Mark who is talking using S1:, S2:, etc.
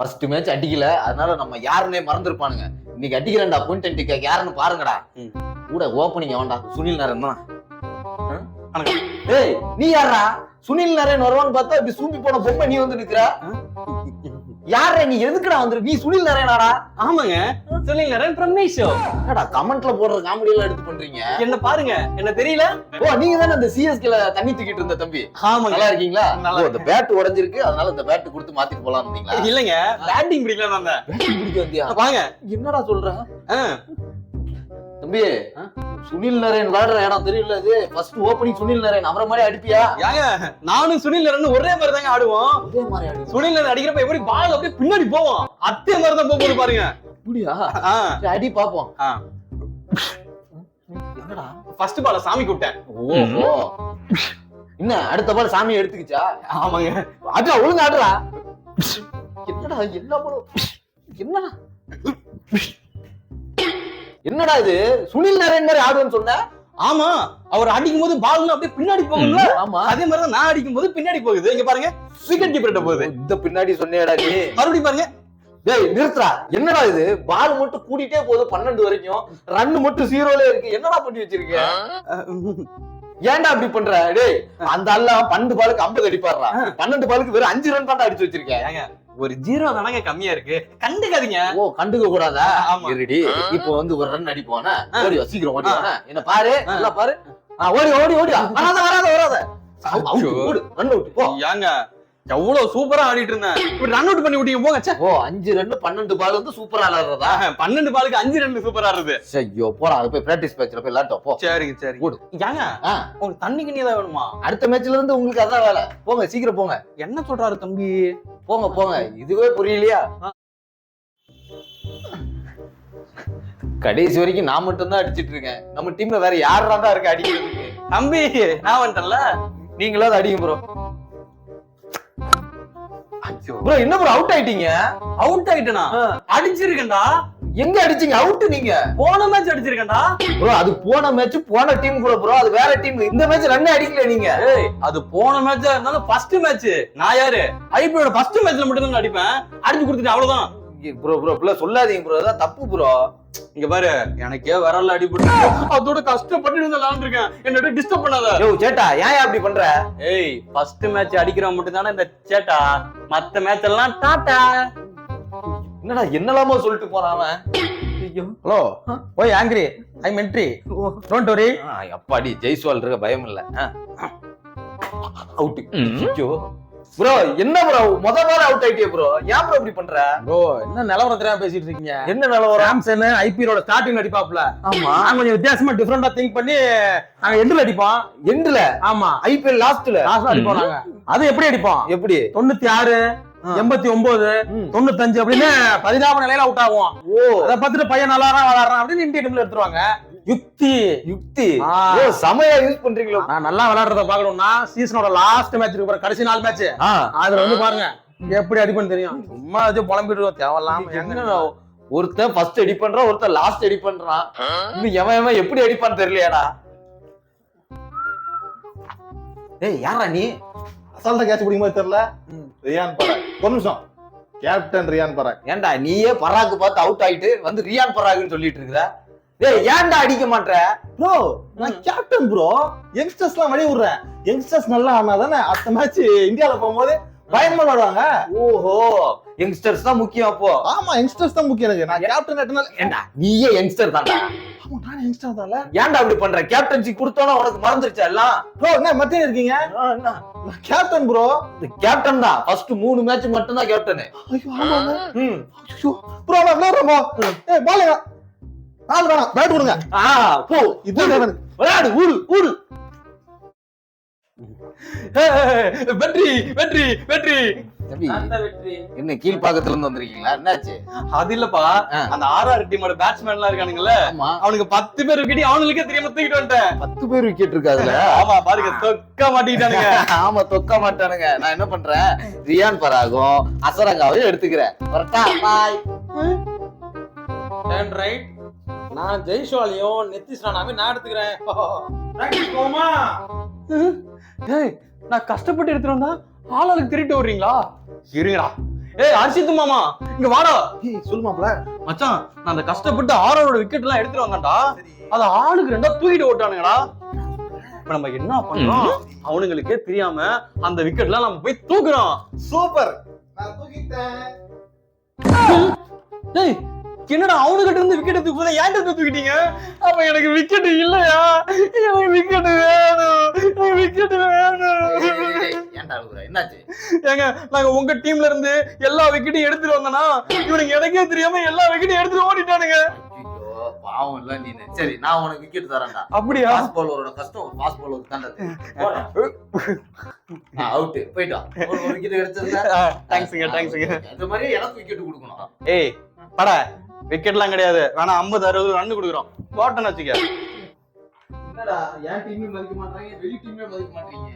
S1: First match அடிக்கல. அதனால நம்ம யாருன்னே மறந்துருப்பானுங்க. இன்னைக்கு அடிக்கிறேன்டா பாயிண்ட் அண்ட் யாருன்னு பாருங்கடா. கூட ஓப்பனிங் வேண்டாம். சுனில் நரன் தான். ஏய் நீ யாரா சுனில் நரேன் வருவான்னு பார்த்தா இப்படி சூம்பி போன பொம்மை நீ வந்து நிக்கிற? யாரா நீ எதுக்குடா வந்துரு? நீ சுனில் நரேனாடா
S2: ஆமாங்க. சொல்லுங்க ரமேஷ்
S1: என்னடா கமெண்ட்ல போடுற காமெடி எல்லாம் எடுத்து பண்றீங்க?
S2: என்ன பாருங்க என்ன தெரியல?
S1: ஓ நீங்க தானே அந்த சிஎஸ்கேல தண்ணி தூக்கிட்டு இருந்த தம்பி?
S2: ஆமாங்க.
S1: நல்லா இருக்கீங்களா?
S2: நல்லா
S1: ஓ, இந்த பேட் உடைஞ்சிருக்கு அதனால இந்த பேட் கொடுத்து மாத்திட்டு போலாம் இருந்தீங்களா?
S2: இல்லங்க பேட்டிங் பிடிக்கல நான்
S1: பேட் பிடிக்க வந்தியா?
S2: வாங்க.
S1: என்னடா சொல்ற. தம்பி சுனில் நரேன் விளையாடுற இடம் தெரியல இது. First opening Sunil Narine. அவரை மாதிரி அடிப்பியா?
S2: ஏங்க நானும் சுனில் நரன் ஒரே மாதிரி தாங்க ஆடுவோம்.
S1: அதே மாதிரி அடி
S2: சுனில் நரன் அடிக்கிறப்ப எப்படி பால் அப்படியே பின்னாடி போவோம். அத்தே மாதிரி தான் போகுது பாருங்க.
S1: அப்படியா? அடி பாப்போம். என்னடா?
S2: ஃபர்ஸ்ட் பால சாமி கூப்பிட்டேன்.
S1: ஓஹோ. என்ன அடுத்த பால் சாமி எடுத்துக்கிச்சா?
S2: ஆமாங்க.
S1: அட்ரா ஒழுங்கா ஆடுறா. என்னடா என்ன என்னடா? என்னடா இது? சுனில் நரேன் மாதிரி ஆடுவேன்னு சொன்ன?
S2: ஆமா அவர் அடிக்கும் போது பால் அப்படியே பின்னாடி போகும்ல?
S1: ஆமா.
S2: அதே மாதிரி தான் நான் அடிக்கும் போது பின்னாடி போகுது. இங்க பாருங்க விக்கெட் கீப்பர் போகுது.
S1: இந்த பின்னாடி சொன்னேடா நீ.
S2: மறுபடியும் பாருங்க.
S1: டேய் நிறுத்துறா என்னடா இது? பால் மட்டும் கூடிட்டே போகுது பன்னெண்டு வரைக்கும். ரன் மட்டும் ஜீரோல இருக்கு. என்னடா பண்ணி வச்சிருக்க? ஏன்டா அப்படி பண்ற? டேய் அந்த அல்ல பன்னெண்டு பாலுக்கு ஐம்பது அடிப்பாடுறா பன்னெண்டு பாலுக்கு வெறும் அஞ்சு ரன் தான்டா அடிச்சு வச்சிருக்கேன்
S2: ஏங்க ஒரு ஜீரோ தானங்க கம்மியா இருக்கு. கண்டுக்காதீங்க.
S1: ஓ கண்டுக்க கூடாதா?
S2: ஆமா.
S1: இருடி. இப்போ வந்து ஒரு ரன் அடிப்போனா ஓடி சீக்கிரம் ஓடி என்ன பாரு? நல்லா பாரு. ஓடி ஓடி ஓடி. வராத வராத வராத. Out, out,
S2: அச்சோ.
S1: ஓடு ரன் அவுட் போ.
S2: ஏங்க எவ்வளவு சூப்பரா ஆடிட்டு இருந்தேன். இப்படி ரன் அவுட் பண்ணி விட்டீங்க போங்க.
S1: ஓ அஞ்சு ரன் பன்னெண்டு பால் வந்து சூப்பரா
S2: ஆஹ், பன்னெண்டு பாலுக்கு அஞ்சு ரன் சூப்பரா இருந்தது
S1: ஐயோ போடா அது போய் பிராக்டிஸ் மேட்ச்ல போய் விளையாட்டோம் போ.
S2: சரிங்க சரி
S1: ஓடு.
S2: ஏங்க. உங்களுக்கு தண்ணி கிண்ணி ஏதாவது வேணுமா?
S1: அடுத்த மேட்ச்ல இருந்து உங்களுக்கு அதான் வேலை. போங்க சீக்கிரம் போங்க.
S2: என்ன சொல்றாரு தம்பி?
S1: போங்க போங்க. இதுவே புரியலையா? கடைசி வரைக்கும் நான் மட்டும் தான் அடிச்சிட்டு இருக்கேன். நம்ம டீம்ல வேற யாரா தான் இருக்கு அடிக்கிறதுக்கு?
S2: தம்பி நான் வந்துட்டேன்ல.
S1: நீங்களாவது அடிங்க ப்ரோ ப்ரோ என்ன ப்ரோ அவுட் ஆயிட்டீங்க?
S2: அவுட் ஆயிட்டனா. அடிச்சிருக்கேன்டா.
S1: எங்க அடிச்சீங்க? அவுட் நீங்க.
S2: போன மேட்ச் அடிச்சிருக்கேன்டா.
S1: ப்ரோ அது போன மேட்ச் போன டீம் கூட ப்ரோ அது வேற டீம் இந்த மேட்ச் ரன் அடிக்கல நீங்க.
S2: அது போன மேட்சா இருந்தாலும் ஃபர்ஸ்ட் மேட்ச் நான் யாரு? ஐபிஎலோட ஃபர்ஸ்ட் மேட்ச்ல மட்டும் தான் அடிப்பேன். அடிச்சு கொடுத்துட்டு அவ்வளவுதான்.
S1: ப்ரோ ப்ரோ ப்ரோ சொல்லாதீங்க ப்ரோ அதான் தப்பு ப்ரோ
S2: இங்க பாரு எனக்கே வரல அடிபட்டு அதோட கஷ்டப்பட்டு இருந்து விளையாண்டுருக்கேன் என்னோட டிஸ்டர்ப் பண்ணாத.
S1: யோ சேட்டா ஏன் அப்படி பண்ற?
S2: ஏய் ஃபர்ஸ்ட் மேட்ச் அடிக்கிறவன் மட்டும் தானே இந்த சேட்டா. மத்த மேட்ச் எல்லாம் டாட்டா.
S1: என்னடா என்னலாமோ சொல்லிட்டு போறான்
S3: ஹலோ ஓய் ஆங்கிரி ஐ மென்ட்ரி டோன்ட் வரி
S1: அப்பாடி ஜெய்ஸ்வால் இருக்க பயம் இல்ல அவுட் ஐயோ. ப்ரோ என்ன ப்ரோ முத பால் அவுட் ஆயிட்டியே ப்ரோ ஏன் ப்ரோ இப்படி பண்ற?
S3: ப்ரோ என்ன நிலவரம் தெரியாம பேசிட்டு இருக்கீங்க?
S1: என்ன நிலவரம்?
S3: ராம்சன் ஐபிஎலோட ஸ்டார்டிங் அடிப்பாப்ல
S1: ஆமா.
S3: நாங்க கொஞ்சம் வித்தியாசமா டிஃபரெண்டா திங்க் பண்ணி நாங்க எண்டில் அடிப்போம்.
S1: எண்டுல?
S3: ஆமா.
S1: ஐபிஎல் லாஸ்ட்ல
S3: லாஸ்ட்ல அடிப்போம் நாங்க. அது எப்படி அடிப்போம்?
S1: எப்படி?
S3: தொண்ணூத்தி ஆறு எண்பத்தி ஒன்பது. தொண்ணூத்தஞ்சு அப்படின்னு பதினாறு நிலையில அவுட் ஆகும்
S1: ஓ.
S3: அதை பார்த்துட்டு பையன் நல்லா விளாடுறான் அப்படின்னு இந்திய டீம்ல எடுத்துருவாங்க. யுக்தி.
S1: யுக்தி. செமையா யூஸ் பண்றீங்களோ?
S3: நான் நல்லா விளையாடுறத பாக்கணும்னா சீசனோட லாஸ்ட் மேட்ச் இருக்கு கடைசி நாலு மேட்ச் அதுல வந்து பாருங்க எப்படி அடிப்பேன்னு தெரியும்? சும்மா அது புலம்பிட்டு தேவையில்லாம
S1: என்ன ஒருத்தன் ஃபர்ஸ்ட் எடி பண்றான் ஒருத்தன் லாஸ்ட் எடி பண்றான் இன்னும் எவன் எவன் எப்படி அடிப்பான்னு தெரியலையாடா. ஏய் யாரா நீ?
S4: அசால்ட்டா கேட்ச் பிடிக்கும் போது தெரியல. ரியான் பராக் ஒரு நிமிஷம். கேப்டன் ரியான் பராக்
S1: ஏன்டா நீயே பராக்கு பார்த்து அவுட் ஆயிட்டு வந்து ரியான் பராகுன்னு சொல்லிட்டு இருக்கிற? டேய் ஏன்டா அடிக்க மாட்ற
S4: ப்ரோ நான் கேப்டன் ப்ரோ யங்ஸ்டர்ஸ்லாம் வெளிய விடுறேன். யங்ஸ்டர்ஸ் நல்லா ஆனா தானே அடுத்த மேட்ச் இந்தியால போகும்போது பயங்கரமா விளையாடுவாங்க
S1: ஓஹோ யங்ஸ்டர்ஸ் தான் முக்கியம் அப்போ.
S4: ஆமா யங்ஸ்டர்ஸ் தான் முக்கியம் எனக்கு. நான் கேப்டன் எட்டனால
S1: ஏன்டா நீயே யங்ஸ்டர் தான்டா.
S4: ஆமா நான் யங்ஸ்டர் தான்ல.
S1: ஏன்டா அப்படி பண்ற? கேப்டன்சி கொடுத்தோன்னா உனக்கு மறந்துருச்சா எல்லாம்?
S4: ப்ரோ என்ன மத்திய இருக்கீங்க?
S1: என்ன?
S4: நான் கேப்டன் ப்ரோ
S1: கேப்டன் தான். ஃபர்ஸ்ட் மூணு மேட்ச் மட்டும் தான் கேப்டன்
S4: ஐயோ ஆமாங்க.
S1: ம்.
S4: ஐயோ ப்ரோ நான் விளையாடுறேன் ப்ரோ ஏய் பால் நாள் வேணாம் பேட் கொடுங்க.
S1: ஆ போ.
S4: இது.
S1: விளையாடு ஊடு ஊடு
S2: வெற்றி வெற்றி வெற்றி.
S1: என்ன கீழ்பாக்கத்துல இருந்து வந்திருக்கீங்களா? என்னாச்சு?
S2: அது இல்லப்பா. அந்த ஆர்ஆர் டீமோட பேட்ஸ்மேன் எல்லாம் இருக்கானுங்கல்ல அவனுக்கு பத்து பேர் விக்கெட் அவனுங்களுக்கே தெரியாம தூக்கிட்டு வந்துட்டேன்.
S1: பத்து பேர் விக்கெட் இருக்கு அதுல?
S2: ஆமா பாருங்க தொக்க மாட்டிக்கிட்டானுங்க.
S1: ஆமா தொக்க மாட்டானுங்க. நான் என்ன பண்றேன்? ரியான் பராகும் அசரங்காவையும் எடுத்துக்கிறேன். பாய்
S3: ரைட் நான் ஜெய்ஷ்வாலியும் நிதிஷ் ராணாவையும் நான் எடுத்துக்கிறேன். பிராக்டிஸ் போமா
S2: ஏய் நான் கஷ்டப்பட்டு எடுத்துட்டு வந்தா ஆளாளுக்கு திருட்டு வர்றீங்களா? இருங்கடா. ஏய் அரிசித்து மாமா இங்க வாடா.
S4: ஏய், சொல்லுமாப்ல
S2: மச்சான் நான் அந்த கஷ்டப்பட்டு ஆரோட விக்கெட் எல்லாம் எடுத்துட்டு வந்தேன்டா. அத ஆளுக்கு ரெண்டா தூக்கிட்டு ஓட்டானுங்கடா. இப்ப நம்ம என்ன பண்றோம்? அவனுங்களுக்கே தெரியாம அந்த விக்கெட்லாம் நம்ம போய் தூக்குறோம்.
S4: சூப்பர். நான் தூக்கிட்டேன்.
S2: டேய் என்னடா அவனுகிட்ட இருந்து விக்கெட் தூக்கி போதா ஏன்டா தூக்கிட்டீங்க? அப்ப எனக்கு விக்கெட் இல்லையா? எனக்கு விக்கெட் வேணும். எனக்கு விக்கெட் வேணும்.
S1: என்னாச்சு?
S2: ஏங்க நாங்க உங்க டீம்ல இருந்து எல்லா விக்கெட்டையும் எடுத்துட்டு வந்தனா இவனுக்கு எனக்கே தெரியாம எல்லா விக்கெட்டையும் எடுத்துட்டு ஓடிட்டானுங்க.
S1: பாவம் இல்ல நீ சரி நான் உனக்கு விக்கெட் தரேன்டா.
S2: அப்படியா?
S1: பாஸ் பாலரோட கஷ்டம் பாஸ் பாலருக்கு தாண்டது அவுட் போயிட்டா ஒரு விக்கெட் கிடைச்சதுல
S2: தேங்க்ஸுங்க தேங்க்ஸுங்க
S1: மாதிரி எனக்கு விக்கெட் கொடுக்கணும்.
S2: ஏய் பட. விக்கெட்லாம் கிடையாது. ஆனா ஐம்பது அறுபது ரன் கொடுக்குறோம். வாட்டன் வச்சுக்க.
S1: என்னடா என் டீமே மதிக்க மாட்டாங்க வெளி டீமே மதிக்க மாட்டீங்க